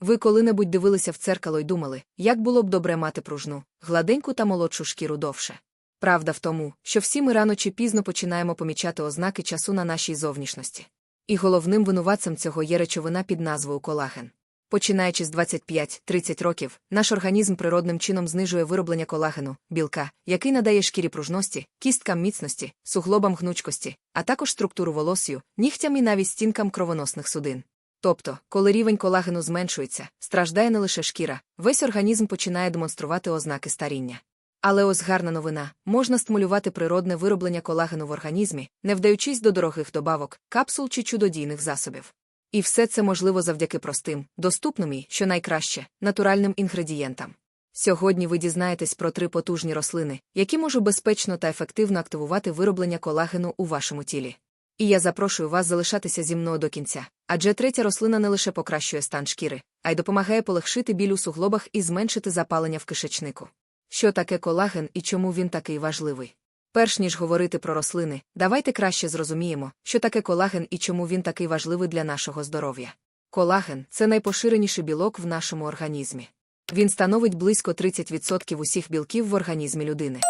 Ви коли-небудь дивилися в церкало й думали, як було б добре мати пружну, гладеньку та молодшу шкіру довше. Правда в тому, що всі ми рано чи пізно починаємо помічати ознаки часу на нашій зовнішності. І головним винуватцем цього є речовина під назвою колаген. Починаючи з 25-30 років, наш організм природним чином знижує вироблення колагену, білка, який надає шкірі пружності, кісткам міцності, суглобам гнучкості, а також структуру волосію, нігтям і навіть стінкам кровоносних судин. Тобто, коли рівень колагену зменшується, страждає не лише шкіра, весь організм починає демонструвати ознаки старіння. Але ось гарна новина можна стимулювати природне вироблення колагену в організмі, не вдаючись до дорогих добавок, капсул чи чудодійних засобів. І все це можливо завдяки простим, доступним і, що найкраще, натуральним інгредієнтам. Сьогодні ви дізнаєтесь про три потужні рослини, які можуть безпечно та ефективно активувати вироблення колагену у вашому тілі. І я запрошую вас залишатися зі мною до кінця, адже третя рослина не лише покращує стан шкіри, а й допомагає полегшити біль у суглобах і зменшити запалення в кишечнику. Що таке колаген і чому він такий важливий? Перш ніж говорити про рослини, давайте краще зрозуміємо, що таке колаген і чому він такий важливий для нашого здоров'я. Колаген це найпоширеніший білок в нашому організмі. Він становить близько 30% усіх білків в організмі людини.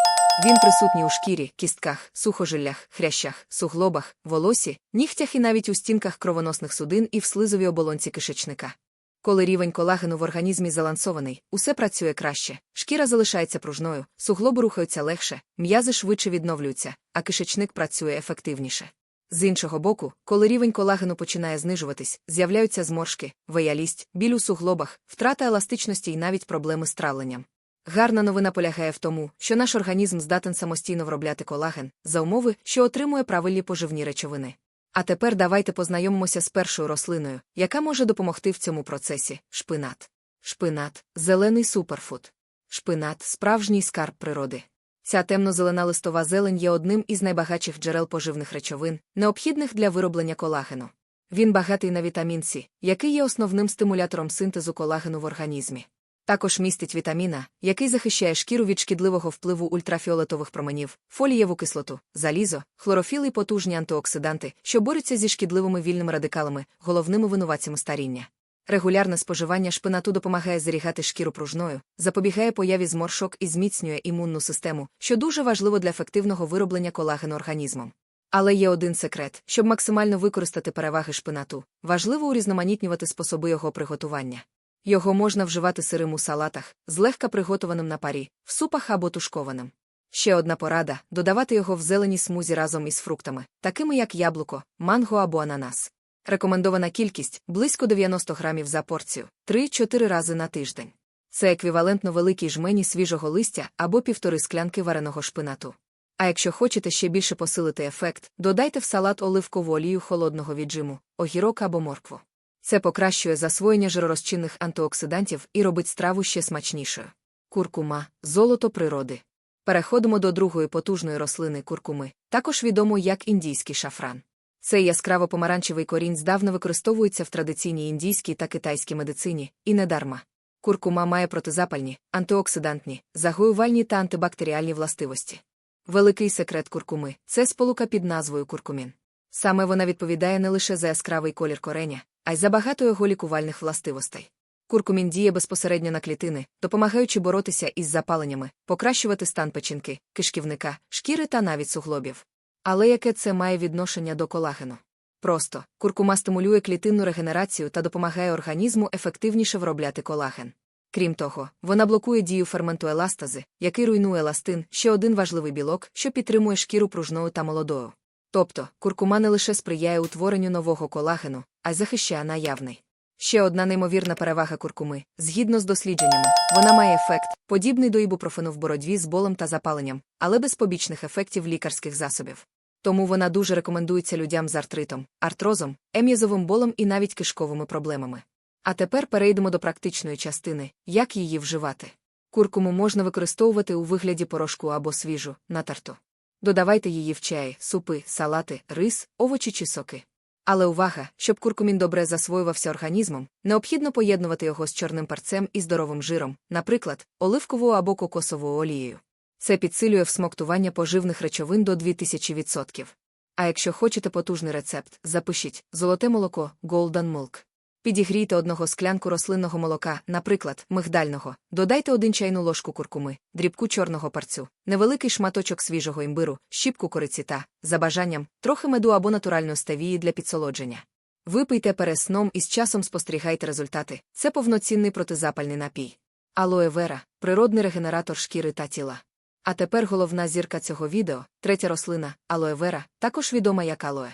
Він присутній у шкірі, кістках, сухожиллях, хрящах, суглобах, волосі, нігтях і навіть у стінках кровоносних судин і в слизовій оболонці кишечника. Коли рівень колагену в організмі залансований, усе працює краще, шкіра залишається пружною, суглоби рухаються легше, м'язи швидше відновлюються, а кишечник працює ефективніше. З іншого боку, коли рівень колагену починає знижуватись, з'являються зморшки, веялість, біль у суглобах, втрата еластичності і навіть проблеми з травленням. Гарна новина полягає в тому, що наш організм здатен самостійно виробляти колаген за умови, що отримує правильні поживні речовини. А тепер давайте познайомимося з першою рослиною, яка може допомогти в цьому процесі шпинат. Шпинат зелений суперфуд. Шпинат справжній скарб природи. Ця темно-зелена листова зелень є одним із найбагатших джерел поживних речовин, необхідних для вироблення колагену. Він багатий на вітамін С, який є основним стимулятором синтезу колагену в організмі. Також містить вітаміна, який захищає шкіру від шкідливого впливу ультрафіолетових променів, фолієву кислоту, залізо, хлорофіл і потужні антиоксиданти, що борються зі шкідливими вільними радикалами, головними винуватцями старіння. Регулярне споживання шпинату допомагає зарігати шкіру пружною, запобігає появі зморшок і зміцнює імунну систему, що дуже важливо для ефективного вироблення колагену організмом. Але є один секрет, щоб максимально використати переваги шпинату, важливо урізноманітнювати способи його приготування. Його можна вживати сирим у салатах, злегка приготованим на парі, в супах або тушкованим. Ще одна порада додавати його в зелені смузі разом із фруктами, такими як яблуко, манго або ананас. Рекомендована кількість близько 90 грамів за порцію, 3-4 рази на тиждень. Це еквівалентно великій жмені свіжого листя або півтори склянки вареного шпинату. А якщо хочете ще більше посилити ефект, додайте в салат оливкову олію холодного віджиму, огірок або моркву. Це покращує засвоєння жиророзчинних антиоксидантів і робить страву ще смачнішою. Куркума золото природи. Переходимо до другої потужної рослини куркуми, також відомо як індійський шафран. Цей яскраво помаранчевий корінь здавна використовується в традиційній індійській та китайській медицині, і недарма. Куркума має протизапальні, антиоксидантні, загоювальні та антибактеріальні властивості. Великий секрет куркуми це сполука під назвою куркумін. Саме вона відповідає не лише за яскравий колір кореня, а й за багато його лікувальних властивостей. Куркумін діє безпосередньо на клітини, допомагаючи боротися із запаленнями, покращувати стан печінки, кишківника, шкіри та навіть суглобів. Але яке це має відношення до колагену? Просто куркума стимулює клітинну регенерацію та допомагає організму ефективніше виробляти колаген. Крім того, вона блокує дію ферменту еластази, який руйнує еластин, ще один важливий білок, що підтримує шкіру пружною та молодою. Тобто, куркума не лише сприяє утворенню нового колагену, а й захищає наявний. Ще одна неймовірна перевага куркуми, згідно з дослідженнями, вона має ефект, подібний до ібупрофену в боротьбі з болем та запаленням, але без побічних ефектів лікарських засобів. Тому вона дуже рекомендується людям з артритом, артрозом, ем'язовим болем і навіть кишковими проблемами. А тепер перейдемо до практичної частини, як її вживати. Куркуму можна використовувати у вигляді порошку або свіжу, натарту. Додавайте її в чай, супи, салати, рис, овочі чи соки. Але увага, щоб куркумін добре засвоювався організмом, необхідно поєднувати його з чорним перцем і здоровим жиром, наприклад, оливковою або кокосовою олією. Це підсилює всмоктування поживних речовин до 2000%. А якщо хочете потужний рецепт, запишіть золоте молоко Golden Milk. Підігрійте одного склянку рослинного молока, наприклад, мигдального, додайте один чайну ложку куркуми, дрібку чорного парцю, невеликий шматочок свіжого імбиру, щіпку кориці та, за бажанням, трохи меду або натуральної стевії для підсолодження. Випийте перед сном і з часом спостерігайте результати. Це повноцінний протизапальний напій. Алоe вера – природний регенератор шкіри та тіла. А тепер головна зірка цього відео третя рослина алоe вера, також відома як алоe.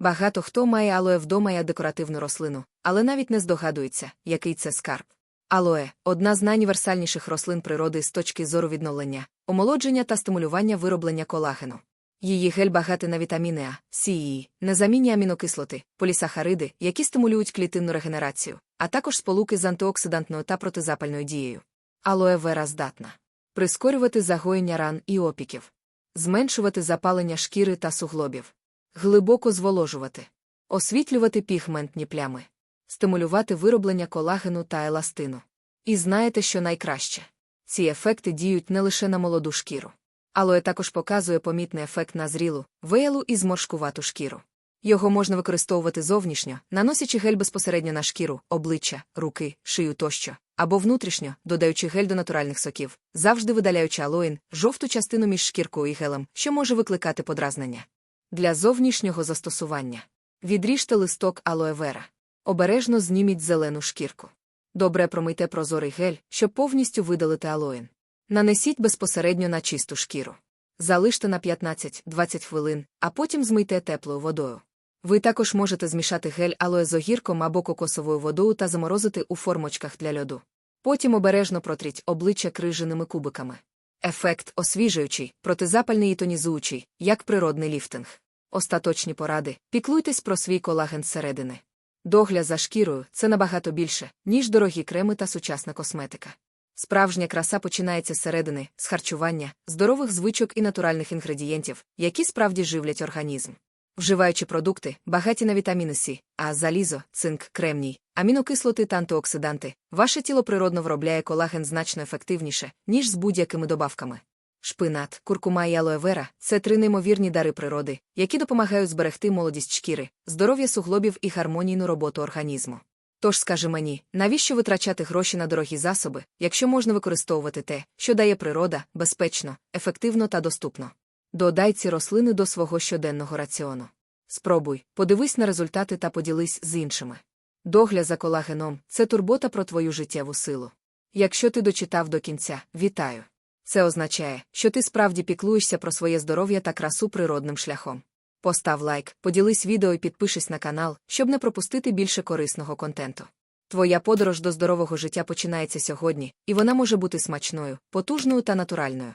Багато хто має алоe вдома як декоративну рослину, але навіть не здогадується, який це скарб. Алоe одна з найуніверсальніших рослин природи з точки зору відновлення, омолодження та стимулювання вироблення колагену. Її гель багатий на вітаміни А, С і Е, незамінні амінокислоти, полісахариди, які стимулюють клітинну регенерацію, а також сполуки з антиоксидантною та протизапальною дією. Алоe вера здатна прискорювати загоєння ран і опіків, зменшувати запалення шкіри та суглобів, глибоко зволожувати, освітлювати пігментні плями, стимулювати вироблення колагену та еластину. І знаєте, що найкраще? Ці ефекти діють не лише на молоду шкіру. Алоe також показує помітний ефект на зрілу, веялу і зморшкувату шкіру. Його можна використовувати зовнішньо, наносячи гель безпосередньо на шкіру, обличчя, руки, шию тощо, або внутрішньо, додаючи гель до натуральних соків, завжди видаляючи алоїн, жовту частину між шкіркою і гелем, що може викликати подразнення. Для зовнішнього застосування відріжте листок алоe вера. Обережно зніміть зелену шкірку. Добре промийте прозорий гель, щоб повністю видалити алоїн. Нанесіть безпосередньо на чисту шкіру. Залиште на 15-20 хвилин, а потім змийте теплою водою. Ви також можете змішати гель алоe з огірком або кокосовою водою та заморозити у формочках для льоду. Потім обережно протріть обличчя криженими кубиками. Ефект освіжуючий, протизапальний і тонізуючий, як природний ліфтинг. Остаточні поради піклуйтесь про свій колаген зсередини. Догляд за шкірою це набагато більше, ніж дорогі креми та сучасна косметика. Справжня краса починається зсередини, з харчування, здорових звичок і натуральних інгредієнтів, які справді живлять організм. Вживаючи продукти, багаті на вітаміни С, а залізо, цинк, кремній, амінокислоти та антиоксиданти, ваше тіло природно виробляє колаген значно ефективніше, ніж з будь-якими добавками. Шпинат, куркума і алоe вера – це три неймовірні дари природи, які допомагають зберегти молодість шкіри, здоров'я суглобів і гармонійну роботу організму. Тож скажи мені, навіщо витрачати гроші на дорогі засоби, якщо можна використовувати те, що дає природа, безпечно, ефективно та доступно? Додай ці рослини до свого щоденного раціону. Спробуй, подивись на результати та поділись з іншими. Догляд за колагеном це турбота про твою життєву силу. Якщо ти дочитав до кінця, вітаю. Це означає, що ти справді піклуєшся про своє здоров'я та красу природним шляхом. Постав лайк, поділись відео і підпишись на канал, щоб не пропустити більше корисного контенту. Твоя подорож до здорового життя починається сьогодні, і вона може бути смачною, потужною та натуральною.